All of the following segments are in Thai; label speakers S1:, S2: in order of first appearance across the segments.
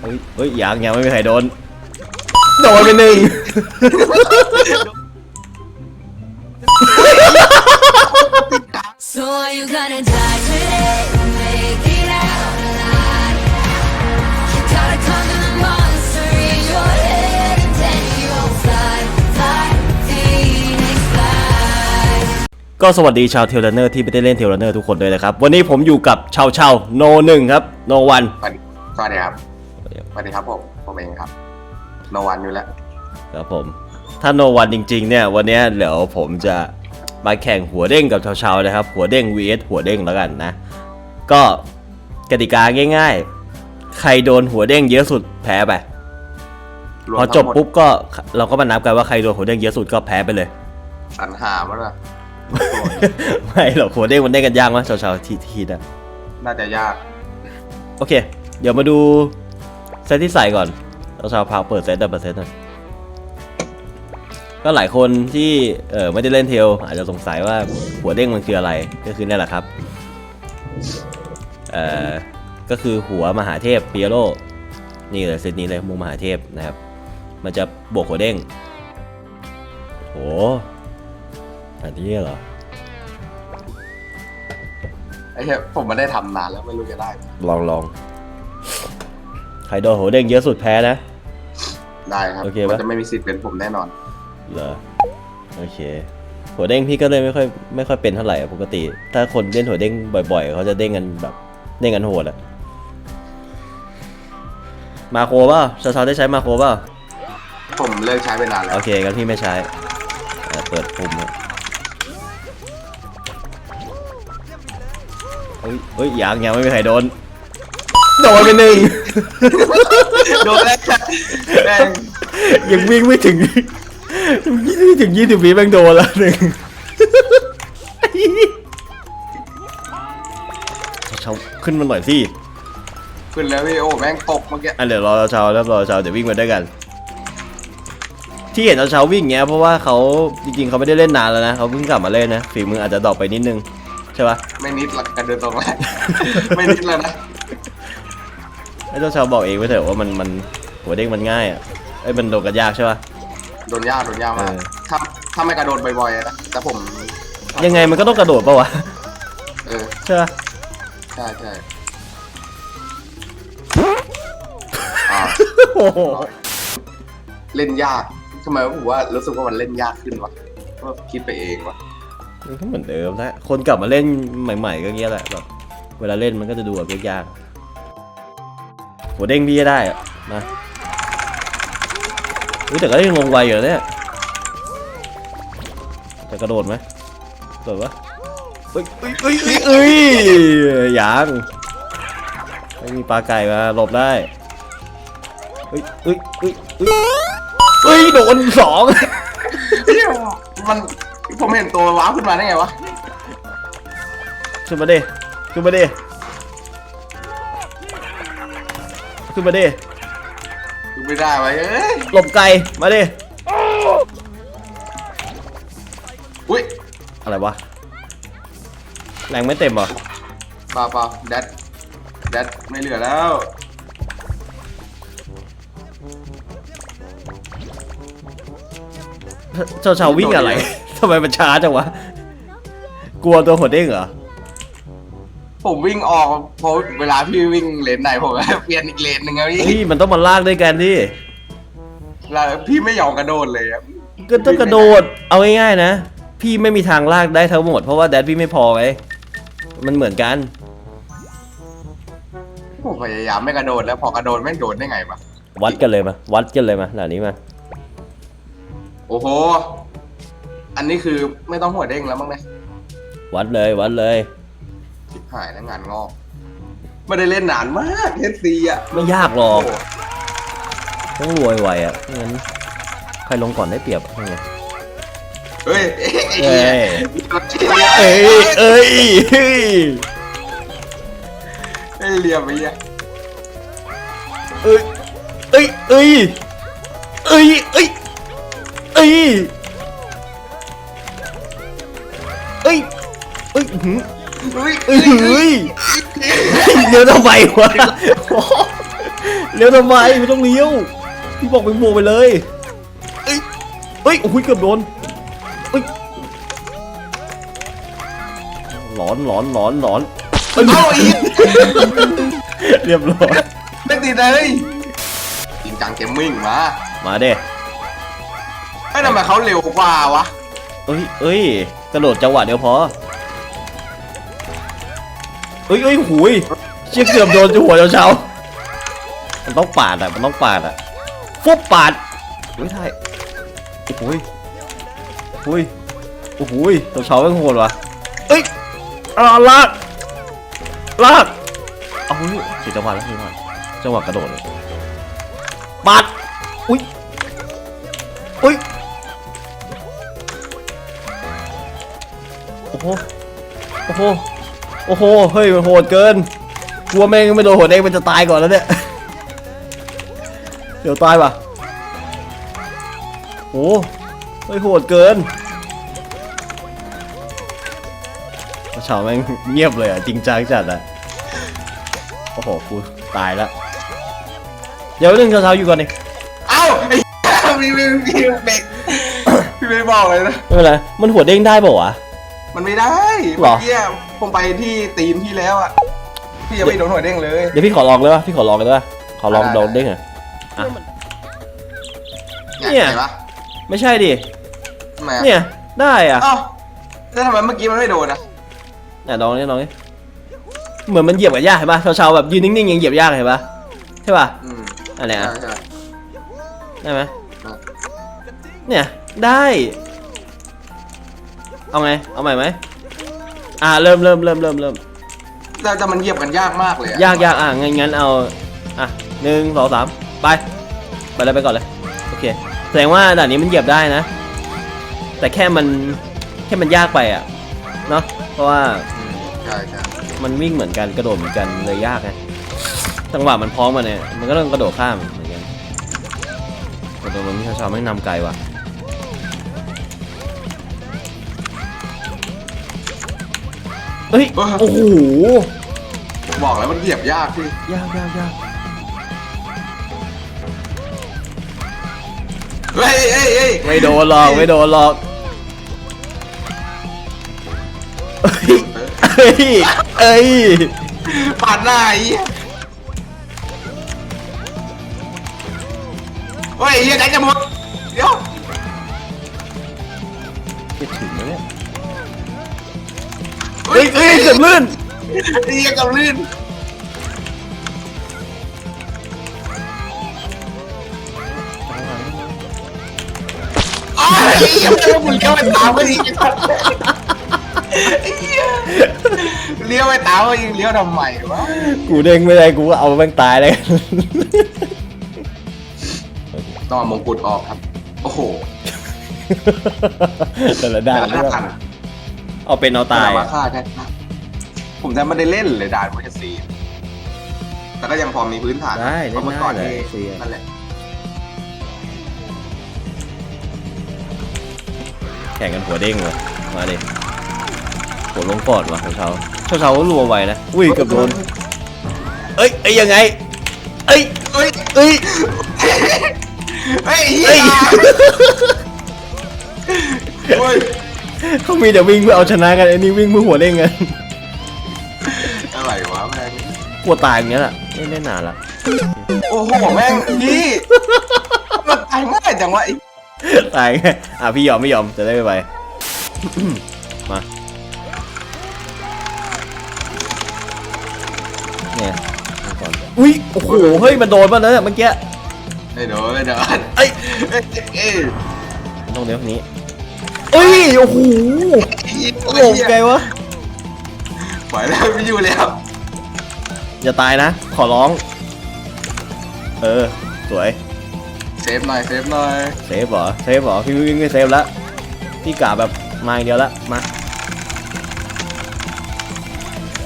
S1: เฮ้ยเฮ้ยยังยังไม่มีใครโดน โดนไปหนึ่ง
S2: So are you gonna die today? Make it out alive. You gotta conquer the monster in your head, and then you'll fly, fly, Phoenix fly.
S1: ก็สวัสดีชาวเทเลเนอร์ที่ไม่ได้เล่นเทเลเนอร์ทุกคนด้วยนะครับ วันนี้ผมอยู่กับชาวชาวโนหนึ่งครับ โนวัน
S3: สวัสดีสวัสดีครับส วัสดีครับผม ผมเองครับ โนวันอยู่แล้ว
S1: ครับผม ถ้าโนวันจริง ๆ เนี่ย วันเนี้ยเดี๋ยวผมจะมาแข่งหัวเด้งกับชาวชาวนะครับ หัวเด้ง vs หัวเด้งแล้วกันนะ ก็กติกาง่าย ๆ ใครโดนหัวเด้งเยอะสุดแพ้ไป
S3: รวม
S1: พอ
S3: ทั้ง
S1: จบ
S3: หมด
S1: ปุ๊บก็เราก็มานับกันว่าใครโดนหัวเด้งเยอะสุดก็แพ้ไปเลย
S3: สรรหามาด้วย
S1: ไม่หรอกหัวเด้งมันเด้งกันยากมั้ยชาวชาวทีทีนะ
S3: น่าจะยาก
S1: โอเค เดี๋ยวมาดู เซตที่ใส่ก่อนเราชาวพาวเปิดเซตดับเบิลเซตหน่อยก็หลายคนที่เออไม่ได้เล่นเทลอาจจะสงสัยว่าหัวเด้งมันคืออะไรก็คือนี่แหละครับเอ่อก็คือหัวมหาเทพเปียโรนี่เลยเซตนี้เลยมุงมหาเทพนะครับ มันจะบวกหัวเด้งโหอันนี้เหรอ
S3: ไอ้เหี้ยผมไม่ได้ทำนานแล้วไม่รู้จะได้
S1: ลองลอง ใครโดนหัวเด้งเยอะสุดแพ้นะ
S3: ได้ครับ
S1: โอเคปะ
S3: มันจะไม่มีสิทธิ์เป็นผมแน่นอน
S1: เหรอโอเคหัวเด้งพี่ก็เลยไม่ค่อยไม่ค่อยเป็นเท่าไหร่อะปกติ ถ้าคนเล่นหัวเด้งบ่อย ๆ เขาจะเด้งกันแบบเด้งกันโหดอะมาโครเปล่าชาวๆได้ใช้มาโครเปล่า
S3: ผมเลิกใช้ไปนานแล้ว
S1: โอเคกันพี่ไม่ใช้เอ่อเปิดปุ่มอะเฮ้ยเฮ้ยยังยังไม่มีใครโดน โดนไปหนึ่ง
S3: โดนแล้วแม่ง
S1: ยังวิ่งไม่ถึงยังวิ่งไม่ถึงยี่สิบวิแม่งโดนแล้วหนึ่งเชาขึ้นมาหน่อยสิ
S3: ขึ้นแล้วพี่โอ้แม่งตกเมื่อกี้
S1: อันเดี๋ยวรอเชาแล้วรอเชาเดี๋ยววิ่งมาด้วยกัน ที่เห็นเชาวิ่งเงี้ยเพราะว่าเขาจริงๆเขาไม่ได้เล่นนานแล้วนะเขาเพิ่งกลับมาเล่นนะฝีมืออาจจะดรอปไปนิดนึงใช่ปะ
S3: ไม่นิดหลักกันเดินตรงแรกไม่นิดแล้วนะ
S1: ไอ้ เจ้าชาวบอกเองไว้เถอะว่ามันมันหัวเด้งมันง่ายอะไอ้ยมันโดนกันยากใช่ปะ
S3: โดนยากโดนยากมาก
S1: เออ
S3: ถ้าถ้าไม่กระโดดบ่อยๆนะแต่ผม
S1: ยังไงมันก็ต้องกระโดดปะวะ
S3: เออ
S1: ใช่ปะ
S3: ใช่ใช่อ่า
S1: โอ้โห
S3: เล่นยากทำไมผมว่ารู้สึกว่ามันเล่นยากขึ้นวะว่าคิดไปเองวะ
S1: มันก็เหมือนเดิมนะคนกลับมาเล่นใหม่ ๆ ก็เงี้ยแหละแบบเวลาเล่นมันก็จะดูแบบยากๆ หัวเด้งพี่ก็ได้อะมาเฮ้ยแต่ก็ยังลงไวอยู่นะเนี่ยจะกระโดดไหมกระโดดปะเฮ้ยเฮ้ยเฮ้ยเฮ้ยเอ้ยยังไม่มีปลาไก่มาหลบได้เฮ้ยเฮ้ยเฮ้ยเฮ้ยเฮ้ยโดนสอง
S3: เฮ้ยมันผมเห็นตัวว้าวขึ้นมาได้ไงวะ
S1: ขึ้นมาดิขึ้นมาดิ ขึ้นมาดิ
S3: ดูไม่ได้วะเอ้ย
S1: หลบไกลมาดิ
S3: อุ้ย
S1: อะไรวะแรงไม่เต็มเหรอ
S3: เปล่าเปล่าแดดแดดไม่เหลือแล้ว
S1: เจ้าชาววิ่งอะไรทำไมมันช้าจังวะ กลัวตัวหัวเด้งเหรอ
S3: ผมวิ่งออกเพราะเวลาพี่วิ่งเลนไหนผมเปลี่ยนอีกเลนหนึ่งอะพี่
S1: เฮ้ยมันต้องมาลากด้วยกันดิ
S3: แล้วพี่ไม่ยอมกระโดดเลยอะ
S1: ก็ต้องกระโดดเอาง่ายๆนะ พี่ไม่มีทางลากได้ทั้งหมดเพราะว่าแดดพี่ไม่พอไงมันเหมือนกัน
S3: ผมพยายามไม่กระโดดแล้วพอกระโดดไม่งโดดได้ไงวะ
S1: วัดกันเลยมาวัดกันเลยมาหน้านี้มา
S3: โอ้โห อันนี้คือไม่ต้องหัวเด้งแล้วมั้งเนี่ย
S1: วัดเลยวัดเลย
S3: ชิบ หายแล้วงานงอก ไม่ได้เล่นนานมากเฮดซีอะ
S1: ไม่ยากหรอก
S3: โอ้โห
S1: ต้องรวยไวอะไม่งั้นใครลงก่อนได้เปรียบอะยังไง
S3: เฮ้ยเอ้ย
S1: เอ้ย
S3: เอ้
S1: เอ้
S3: ย
S1: ยเอ้ยเฮ้ย
S3: เอ้ยเรียบไปอะ
S1: เอ้ยเอ้ยเอ้ยเอ้ยเอ้ยเอ้ยเอ้ยเอ้ยหืม
S3: เฮ้ย
S1: เอ้ยเฮ้ยเดี๋ยวทำไมวะเลี้ยวทำไมไม่ต้องเลี้ยวพี่บอกไปบวกไปเลยเอ้ยเอ้ยโอ้ยเกือบโดนเอ้ยหลอนหลอนหลอนหลอนเอ้ย
S3: เอาอีก
S1: เรียบร้อย
S3: ไม่ติดเลยจริงจังเกมมิ่งมา
S1: มาเด้
S3: ไอ้ยทำไมเขาเร็วกว่าวะ
S1: เอ้ยเอ้ยกระโดดจังหวะเดียวพอ เอ้ยเอ้ยหุยเชี่ยเกือบโดนหัวเช้าๆมันต้องปาดอะมันต้องปาดอะฟุบปาดไม่ใช่โอ้โหยโอ้ยโอ้โหยตัวเช้าไม่งโหดว่ะเอ้ยอ่าลากลากเอาเฮ้ยเสียจังหวะแล้วเสียจังหวะจังหวะกระโดดเลยปาดอุ้ยอุ้ยโอ้โหโอ้โห โอ้โห เฮ้ย มันโหดเกิน กลัวแม่งไม่โดนหัวแดงมันจะตายก่อนแล้วเนี่ย เดี๋ยวตายว่ะโอ้เฮ้ยโหดเกินชาวแม่งเงียบเลยอะ จริงจังจัดอะ โอ้โห กูตายแล้วเดี๋ยวเรื่องเช้าๆอยู่ก่อนดิ
S3: เอ้าไอ้พี่พี่พี่เบรกพี่ไม่บอกเลยนะ
S1: ไม่เป็นไร มันหัวเด้งได้เปล่าวะ
S3: มันไม่ได้
S1: หรอ
S3: เมื่อกี้ ผมไปที่ตีมที่แล้วอะพี่ยังไม่โดนหัวเด้งเลย
S1: เดี๋ยวพี่ขอลองเลยป่ะพี่ขอลองเลยป่ะขอลอง
S3: ได้
S1: โดนเด้งหน่อยอะ
S3: เนี่ย
S1: เนี่ย
S3: เห็นปะ
S1: ไม่ใช่ดิ
S3: ทำไมอะ
S1: เนี่ยได้อะ
S3: เอ้าแล้วทำไมเมื่อกี้มันไม่โดนอะ
S1: เนี่ยลองนี่ลองนี่เหมือนมันเหยียบกับยากเห็นป่ะชาวๆแบบยืนนิ่งๆยังเหยียบยากเห็นป่ะใช่ป่ะ
S3: อืม
S1: อันเนี้ย
S3: ใช่
S1: อะ
S3: ใช่
S1: ได้ไหม
S3: อะ
S1: เนี่ยได้ เอาไงเอาใหม่ไหม อ่าเริ่มเริ่มเริ่มเริ่มเริ่ม
S3: แต่แต่มันเหยียบกันยากมากเลยอะ
S1: ยากยากอะงั้นงั้นเอาอะหนึ่งสองสามไปไปเลยไปก่อนเลยโอเคแสดงว่าด่านนี้มันเหยียบได้นะ แต่แค่มันแค่มันยากไปอะเนาะเพราะว่า
S3: อืมใช่ใช่
S1: มันวิ่งเหมือนกันกระโดดเหมือนกันเลยยากไงจังหวะมันพร้อมมาเนี่ยมันก็ต้องกระโดดข้ามเหมือนกันแต่ตัวมันมีชาวๆไม่งนำไกลว่ะ เฮ้ยโอ้โห
S3: บอกแล้วมันเหยียบยากพี่
S1: ยากยากยาก
S3: เฮ้ยเฮ้ยเฮ้ย
S1: ไม่โดนหรอกไม่โดนหรอกเอ้ยเอ้ยเอ้ย
S3: ปาดหน้าไอ้เหี้ยเฮ้ยไอ้เฮียใจจะหมดเดี๋ยว
S1: จะถึงไหม เนี่ยเฮ้ยเฮ้ยเกือบลื่น
S3: ไอ้เฮียกับลื่นอ้าวไอ้เฮียมันหมุนเข้าไปตามก็อีกไอ้เฮียเลี้ยวไปตามก็ยิงเลี้ยวทำไมวะ
S1: กูเด้งไม่ได้กูก็เอาแม่งตายเลย
S3: ต้องเอามงกุฎออกครับ โอ้โห
S1: แต่ละด่าน
S3: แต่ละ
S1: เรื่อง
S3: พัน
S1: เอาเป็นเอาตาย
S3: มาฆ่าแค่ผมแทบไม่ได้เล่นเลยด่านมันจะซีนแต่ก็ยังพอมีพื้นฐาน
S1: ได้
S3: เพ
S1: เล่
S3: ราะ
S1: น
S3: เมื่อก่อน
S1: ได้
S3: นี่
S1: เสีย
S3: นั่นแหละ
S1: แข่งกันหัวเด้งเลยมาดิหัวลงก่อนวะของเขาเช้าเช้าก็รัวไวนะอุ้ยเกือบโดนเอ้ยเอ้ยยังไงเอ้ย
S3: เฮ้ย
S1: เอ้ย
S3: เฮ้ยเฮี
S1: เอ้ย
S3: ยเฮ้ย
S1: เขามีแต่วิ่งเพื่อเอาชนะกันไอ้นี่วิ่งเพื่อหัวเด้งกัน
S3: อะไรวะแม่ง
S1: กลัวตายอย่างเงี้ยแหละเล่นได้นานละ
S3: โอ้โหแม่งพี่มันตายง่ายจังวะไอ้
S1: ตายไงอะพี่ยอมไม่ยอมจะได้ไปไปมาเนี่ยเอาก่อนอุ้ยโอ้โหเฮ้ยมันโดนป่ะเนี่ยเมื่อกี้
S3: ไอ้เดี๋ยวไอ้เดี๋ยว
S1: เอ้ย
S3: เอ้ยเอ้ย
S1: มันต้องเลี้ยวนี้ เอ้ย โอ้โห
S3: โอ้
S1: โง่ไงวะ
S3: ปล่อยแล้วไม่อยู่แล้ว
S1: อย่าตายนะ ขอร้อง เออ สวย
S3: เซฟหน่อยเซฟหน่อย
S1: เซฟเหรอ เซฟเหรอ พี่วิ่งไม่เซฟแล้วพี่กะแบบมาอย่างเดียวละ มา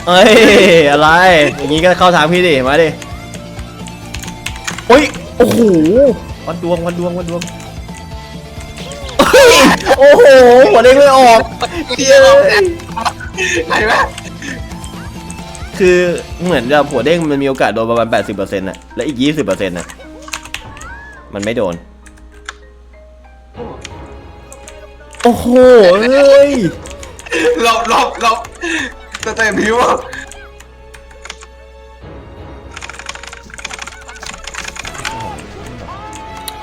S1: เอ้ย อะไร อย่างงี้ก็เข้าทางพี่ดิ มาดิ โอ้ย โอ้โหวัดดวงวัดดวงวัดดวงเฮ้ย โอ้โหหัวเด้งไม่ออกเฮ้ย
S3: ไหนวะ
S1: คือเหมือนกับหัวเด้งมันมีโอกาสโดนประมาณ 80%น่ะ และอีก 20%น่ะ มันไม่โดน โอ้โหเอ้ย
S3: หลบหลบหลบสเต็ปพิว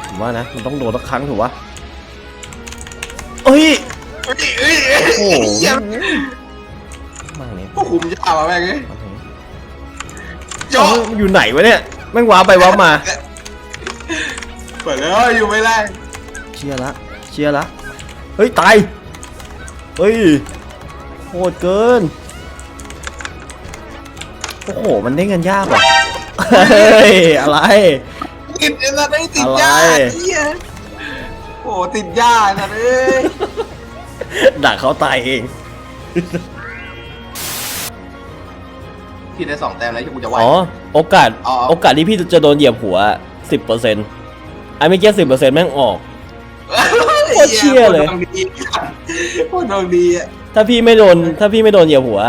S1: ผมว่านะ มันต้องโดนสักครั้งถูกปะ เอ้ย
S3: เอ้ยเอ้ย
S1: โอ้โห
S3: เหี้ย
S1: มากเนี่ย
S3: ผู้คุมยากว่ะแม่งเอ้ย
S1: เอ้
S3: โจ๊ะา
S1: มันอยู่ไหนวะเนี่ยแม่งว้าไปว้ามา
S3: เปิดแล้วอยู่ไม่ได้
S1: เชียร์ละเชียร์ละเฮ้ยตายเฮ้ยโหดเกินโอ้โหมันได้เงินยากว่ะเฮ้ยอะไร
S3: ติดไอ้สัตว์ไอ้ติด
S1: อะไร
S3: ยาเหี้ย อ้ติดยาไอ้สัตว์เอ้ย
S1: ดักเขาตายเอง
S3: พี่ได้สองแต้มแล้วที่กูจะไหว
S1: อ๋อ โอกาส
S3: อ๋อ
S1: โอกาสที่พี่จะโดนเหยียบหัวสิบเปอร์เซ็นต์ไอ้ไม่เกี้สิบเปอร์เซ็นต์แม่งออก โคตรเชี่ยเลย
S3: โคตรดวงดีโคตรดวงดีอะ
S1: ถ้าพี่ไม่โดน ถ้าพี่ไม่โดนเหยียบหัว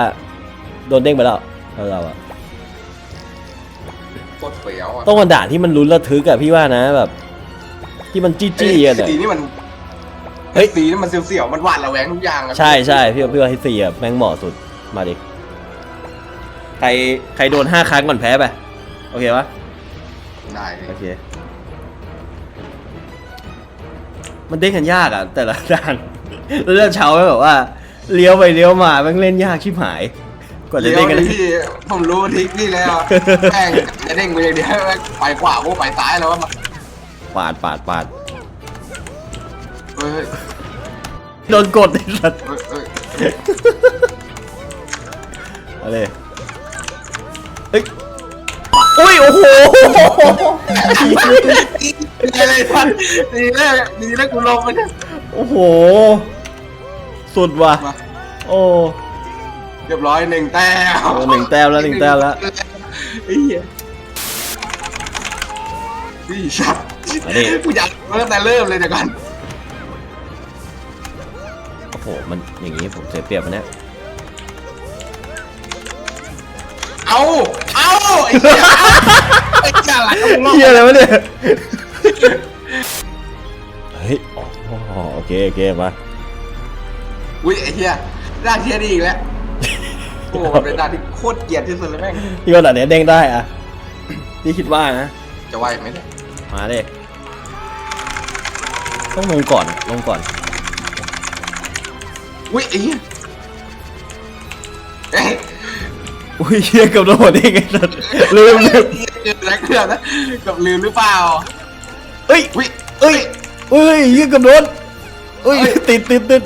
S1: โดนเด้งไปแล้วเราเราอะ
S3: โคตรเฟี้ยวอะ
S1: ต้องมาด่าที่มันลุ้นระทึกอะพี่ว่านะแบบ ที่มันจี้จี้กันอะ
S3: สีนี่มัน
S1: เฮ้ย
S3: สีนี่มันเสียวๆมันหวาดระแวงทุกอย่างอะ
S1: ใช่ใช่พี่ว่าพี่ว่าฮิตซีอะแม่งเหมาะสุดมาดิใครใครโดนห้าครั้งก่อนแพ้ไปโอเคปะ
S3: ได้เลย
S1: โอเค มันเด้งกันยากอะแต่ละด่านแล้วเรื่องเช้าไม่แบบว่าเลี้ยวไปเลี้ยวมาแม่งเล่นยากชิบหาย กว่าจะ
S3: เดี๋ยว
S1: เด้งกันได้
S3: พี่ผมรู้ทริคนี่แล้วแม่งจะเด้งไปอย่างเดียวแม่งไปขวากูไปซ้ายแล้ววะ
S1: ปาดปาดปาด
S3: เฮ้ย
S1: โดนกดไอ้สัส
S3: เฮ้ยเฮ้ยเฮ้ย
S1: อะไรเฮ้ยอุ้ยโอ้โห
S3: ดีอะไรท่านดีแล้วดีแล้วกูลงมาเนี่ย
S1: โอ้โห สุดว่ะ
S3: มา
S1: โอ้
S3: เรียบร้อยหนึ่งแต้ม
S1: เออหนึ่งแต้มแล้วหนึ่งแต้มแล้ว
S3: ไอ้เหี้ยนี่ชัด
S1: มาดิ
S3: กูอยากมาตั้งแต่เริ่มเลยเดี๋ยวก่อน
S1: โอ้โหมันอย่างงี้ผมเสียเปรียบมันเนี่ย
S3: เอาเอาไอ้เหี้ยไอ้เหี้ยอะไรของมึง
S1: เฮียอะไรวะเนี่ยเฮ้ยอ๋อโอเคโอเคมา
S3: อุ้ยไอ้เหี้ยด้านเทียดีอีกแล้วโอ้โหมันเป็นด้านที่โคตรเกลียดที่สุดเลยแม่ง
S1: พี่ว่าแต่เนี้ยเด้งได้อะพี่คิดว่านะ
S3: จะไหวไหมเนี่ย
S1: มาเลย ต้องลงก่อนลงก่อน
S3: อุ้ยไอ้เหี้ยเอ้ย
S1: อุ้ยเฮียกับโดนเองไอ้สัสลืมลืม
S3: เจอแล้วเกือบนะเกับลืมหรือเปล่า
S1: เอ้ย
S3: อุ้ย
S1: เอ้ยเอ้ยเฮียกับโดนเอ้ย
S3: เอ้ย
S1: ติดติดติด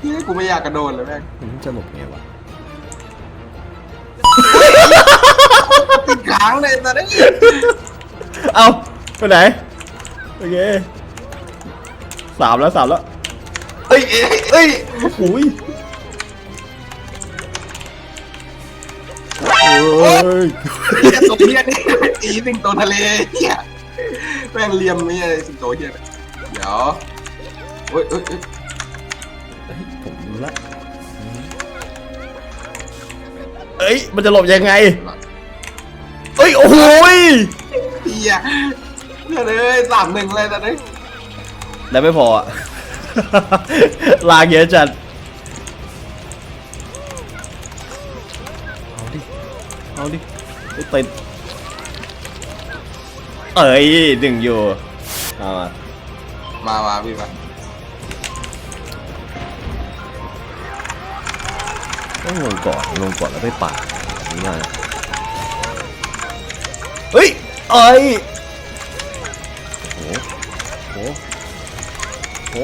S3: เฮ้ยกูไม่อยากกระโดดเลยแม่ง
S1: มันจะหลบไงวะ
S3: ติดค้างเลยตอนนี้
S1: เอาไปไหน โอเคสามแล้วสามแล้ว
S3: เอ้ยเอ้ยเอ้ย
S1: โอ้ยโอ้ย
S3: เหี้ยตัวเหี้ยนี่ตีสิงโตทะเลเหี้ยแม่งเลียมนี่อะไรสิงโตเหี้ยเนี่ยเดี๋ยวเอ้ยเอ้ยเอ้ย
S1: ผมรู้ละเอ้ยมันจะหลบยังไงเอ้ยโอ้โหย
S3: เหี้ยเพื่อนเอ้ยสามหนึ่งเลยตอนนี้
S1: แล้วไม่พออะ ลากเยอะจัด เอาดิ เอาดิไม่ติดเอ้ยหนึ่งอยู่เอามา
S3: มามาพี่มา
S1: ต้องลงก่อนลงก่อนแล้วไปป่าดนี่ง่ายเฮ้ยเอ้ย ห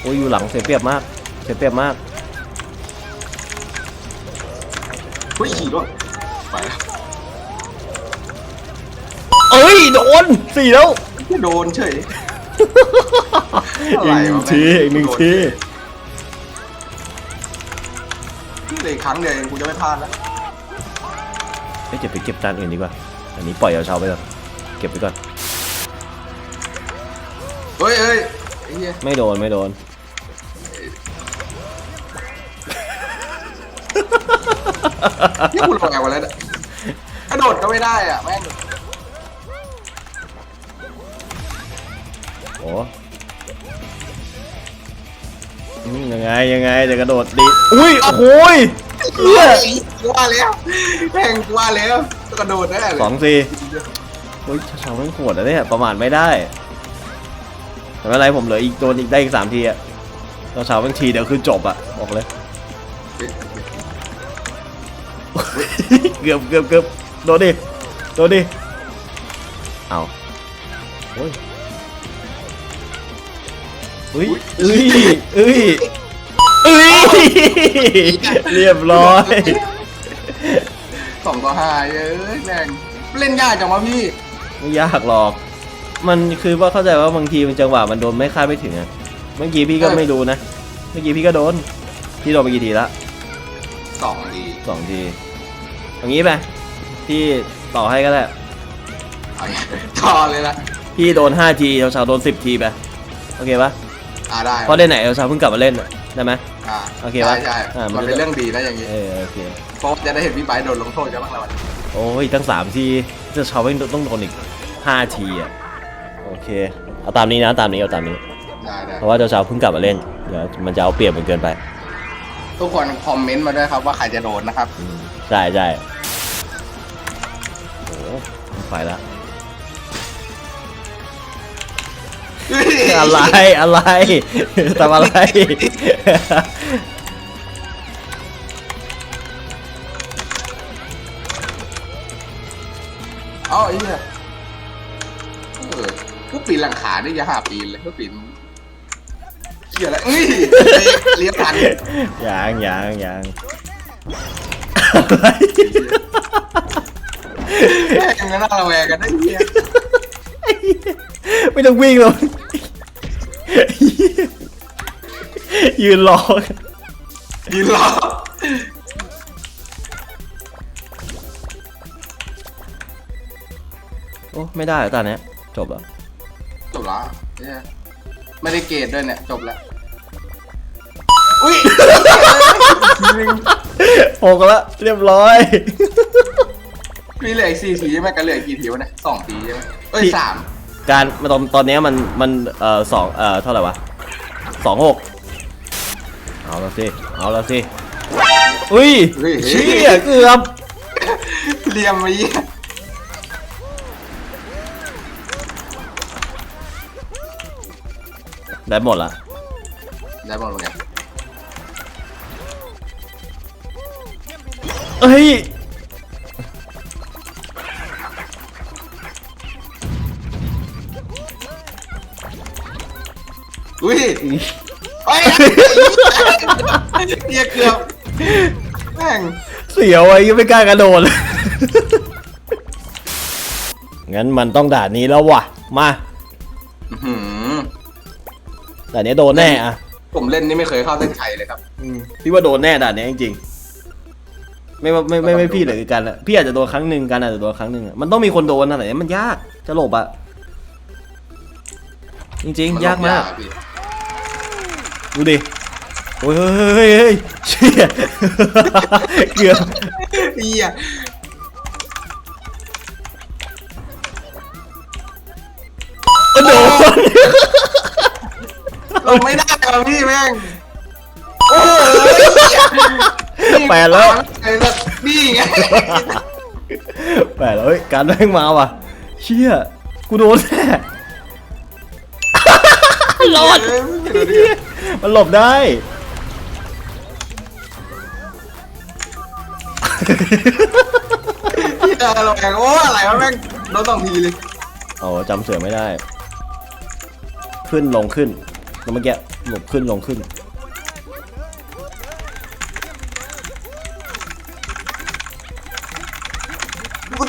S1: โอ้ยอยู่หลังเสียเปรียบมาก เสียเปรียบมาก
S3: เฮ้ยขี่รถไปแล้ว
S1: เอ้ยโดนสี่แล้ว
S3: โดนเฉย
S1: อีก
S3: อะไร
S1: หนึ่
S3: วะ
S1: งที
S3: แม่ง
S1: อีกหนึ่ง
S3: โดน
S1: ที
S3: เหลยครั้งเดียวเองกูจะไม่พลาดแล้ว
S1: เอ้ยจะไปเก็บจานอื่นดีกว่า อันนี้ปล่อยเอาเชาไปก่อนเก็บไปก่อน
S3: เฮ้ยเฮ้ยไอ้ เหี้ย
S1: ไม่โดนไม่โดน
S3: นี่กูลงไงวะแล้วเนี่ยกระโดดก็ไม่ได้อะแม่ง
S1: โอ้อืมยังไงยังไงจะกระโดดดีอุ้ยโอ้โหยเหี้ย
S3: กูว่าแล้วแม่งกูว่าแล้วกระโดดได้เลย
S1: สองสี่เฮ้ยชาวๆแม่งโหดอะเนี่ยประมาทไม่ได้ แต่ไม่เป็นไรผมเหลืออีกโดนอีกได้อีกสามทีอะชาวๆแม่งทีเดี๋ยวคือจบอะบอกเลย เกือบเกือบเกือบโดนดิ โดนดิ เอาโอ้ยอุ้ยอุ้ยอุ้ยอุ้ย เรียบร้อย
S3: สองต่อห้าเอ้ยแม่งเล่นยากจังวะพี่
S1: ไม่ยากหรอก มันคือว่าเข้าใจว่าบางทีมันจังหวะมันโดนไม่คาดไม่ถึงอะเมื่อกี้พี่ก็ไม่รู้นะ เมื่อกี้พี่ก็โดน พี่โดนไปกี่ทีละ
S3: สองดี
S1: สองทีอย่างนี้ไปพี่ต่อให้ก็ได้
S3: เอาต่อเลยละ
S1: พี่โดน5ทีชาวๆโดน 10 ทีไปโอเคปะ
S3: อ่าได้
S1: เพราะเล่นไหนชาวๆเพิ่งกลับมาเล่นอะได้ไหม
S3: อ่า
S1: โอเค
S3: ใช่
S1: ปะ
S3: ใช่
S1: อ่ามั
S3: มันนเป็นเรื่องดีนะอย่างงี้
S1: เออโอเค
S3: เพราะจะได้เห็นพี่ไบร์ทโดนลงโทษกันบ้างแล้ววันนี้
S1: โอ้ยตั้ง3ทีจะชาวไม่ต้องโดนอีก5ทีอะ โอเค เอาตามนี้นะตามนี้เอาตามนี้
S3: ได้ได้
S1: เพราะว่าเจ้าชาวเพิ่งกลับมาเล่น เดี๋ยวมันจะเอาเปรียบมันเกินไป
S3: ทุกคนคอมเมนต์มาด้วยครับว่าใครจะโดนนะครับ
S1: อืมใช่ใช่โอ้ไปละอะไรอะไรทำอะไร
S3: เอ้าไอ้เนี่ยเออผู้ ปีนหลังขาได้ยาหาปีนเลยผู้ปีนเกี่ยอะไรเอ้ยเลี้ยงทัน
S1: ยังยังยังอะไร
S3: แม่งก็น่าระแวงกันได้เหี้ย
S1: ไม่ต้องวิ่งหรอกยืนรอ
S3: ยืนรอ
S1: โอ้ไม่ได้ตอนเนี้ยจบแล้ว
S3: จบแล้วเนี่ยไม่ได้เกรดด้วยเนี่ย จบแล้ว อุ้ยทีนึง
S1: หกแล้วเรียบร้อย
S3: มีเหลืออีกสี่ทีใช่ไหมกันเหลืออีกกี่ทีวะเนี่ยสองทีใช่ไหมเอ้ย
S1: ที่
S3: สาม
S1: การมาตอนตอนเนี้ยมันมันเอ่อสองเอ่อเท่าไหร่วะสองหกเอาละสิเอาละสิอุ้ยเชี่ยเกือบ
S3: เรียมไว้เหี้ย
S1: ได้หมดละ
S3: ได้บอลเหมือนกัน
S1: เอ้ย
S3: อุ้ยเอ้ยเฮียเกือบแม่ง
S1: เสียวไอ้ยังไม่กล้ากระโดดเลย งั้นมันต้องด่านนี้แล้ววะมา
S3: อื้อหือ
S1: ด่านนี้โดนแน่อะ
S3: ผมเล่นนี่ไม่เคยเข้าเส้นชัยเลยครับ
S1: อืมพี่ว่าโดนแน่ด่านนี้จริงๆไม่ว่าไม่ไม่ไม่พี่หรือกันอะพี่อาจจะโดนครั้งหนึ่งกันอาจจะโดนครั้งหนึ่งอะมันต้องมีคนโดนอะไรเนี้ยมันยากจะหลบอะจริง
S3: มัน
S1: ๆยากมาก
S3: อะพี่
S1: ดูดิโอ้ยเฮ้ยเฮ้ยเฮ้ยเชี่ยเกือบ
S3: เฮีย
S1: โดน
S3: เราไม่ได้ครับพี่แม่งโอ้ย
S1: แปดแล้ว
S3: ไอ้สัสนี่ไง
S1: แปดแล้วเฮ้ยการแม่งมาว่ะเชี่ยกูโดนแน่รอดมันหลบได้
S3: เฮียเราแม่งโอ้อะไรวะแม่งโดนสองทีเลย
S1: โอ้จำเสือไม่ได้ ขึ้นลงขึ้นแล้ว เมื่อกี้หลบขึ้นลงขึ้น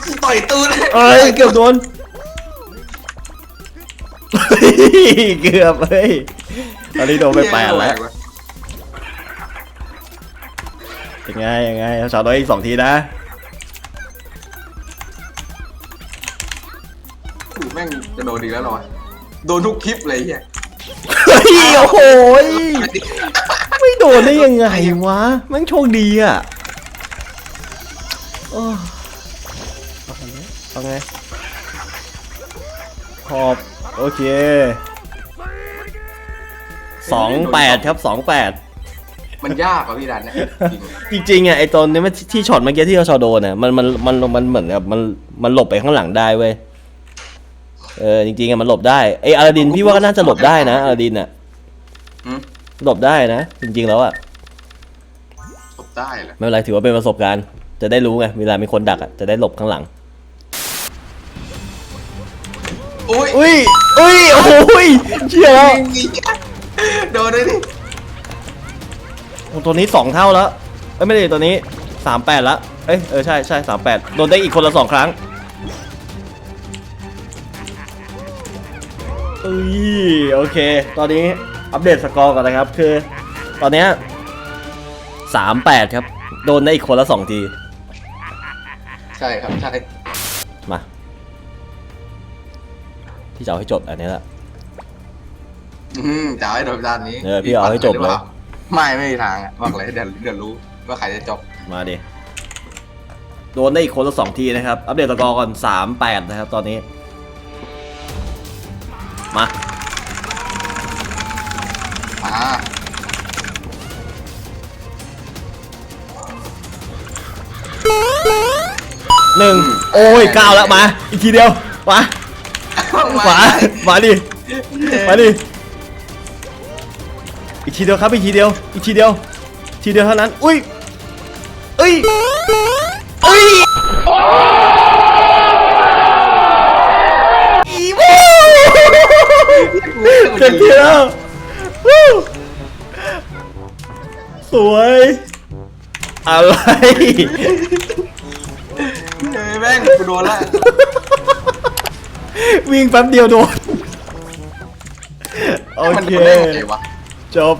S3: กูต่อยตูน
S1: เอ้ยเกือบโดนเฮ้ยเกือบเฮ้ยตอนนี้โดนไปแปดแล้วยังไงยังไงสาวน้อยอีกสองทีนะ
S3: ถูกแม่งจะโดนดีกแล้วเหรอวะโดนทุกคลิปเลยเฮีย
S1: เฮ้ ยโอ้โหยไม่โดนได้ยังไงวะแม่งโชคดีอะโอ้เอาไงขอบโอเคสองแปดครับสองแปด
S3: มันยากกว่าพี่ดันเนี่ยจริง
S1: จริงๆอะไอตอนนี้มันที่ช็อตเมื่อกี้ที่เขาชอโดนอะมันมันมันมันเหมือนกับมันมันหลบไปข้างหลังได้เว้ยเออจริงๆอะมันหลบได้ไออาราดินพี่ว่าก็น่าจะหลบได้นะอาราดินอะ
S3: หืม
S1: หลบได้นะ จริงๆแล้วอะ
S3: ตบได้เหรอ
S1: ไม่เป็นไรถือว่าเป็นประสบการณ์ จะได้รู้ไงเวลามีคนดักอะจะได้หลบข้างหลัง
S3: อุ้ย
S1: อุ้ยอุ้ยโอ้ยเชี่ยแล้ว
S3: โดนด้วยดิ
S1: โอ้ตัวนี้สองเท่าแล้วเอ้ยไม่ได้ตัวนี้สามแปดละเอ้ยเออใช่ใช่สามแปดโดนได้อีกคนละสองครั้งเอ้ยโอเค ตอนนี้ อัปเดตสกอร์ก่อนนะครับ คือ ตอนเนี้ยสามแปดครับ โดนได้อีกคนละสองที
S3: ใช่ครับ ใช่
S1: มาที่จะเอาให้จบอันนี้ละ
S3: อืมจะเอาให้โดนด้านนี้
S1: เออพี่เอาให้จบเลย
S3: ไม่ไม่มีทางอะบอกเลยเดี๋ยวเดี๋ยวรู้ว่าใครจะจบ
S1: มาดิ โดนได้อีกคนละสองทีนะครับ อัปเดตสกอร์ก่อนสามแปดนะครับ ตอนนี้ มา
S3: อ่า
S1: หนึ่งโอ้ยเก้าแล้วมา อีกทีเดียวมามามาดิมาดิอีกทีเดียวครับอีกทีเดียว อีกทีเดียว ทีเดียวเท่านั้น อุ้ยเอ้ยเอ้ยอีวู้เจ็ดทีแล้ววู้ สวย อะไร
S3: เฮ้ยแม่งกูโดนละ
S1: วิ่งแป๊บเดียวโดน โอ
S3: มัน
S1: เค
S3: โดนได้ไงวะ
S1: จบ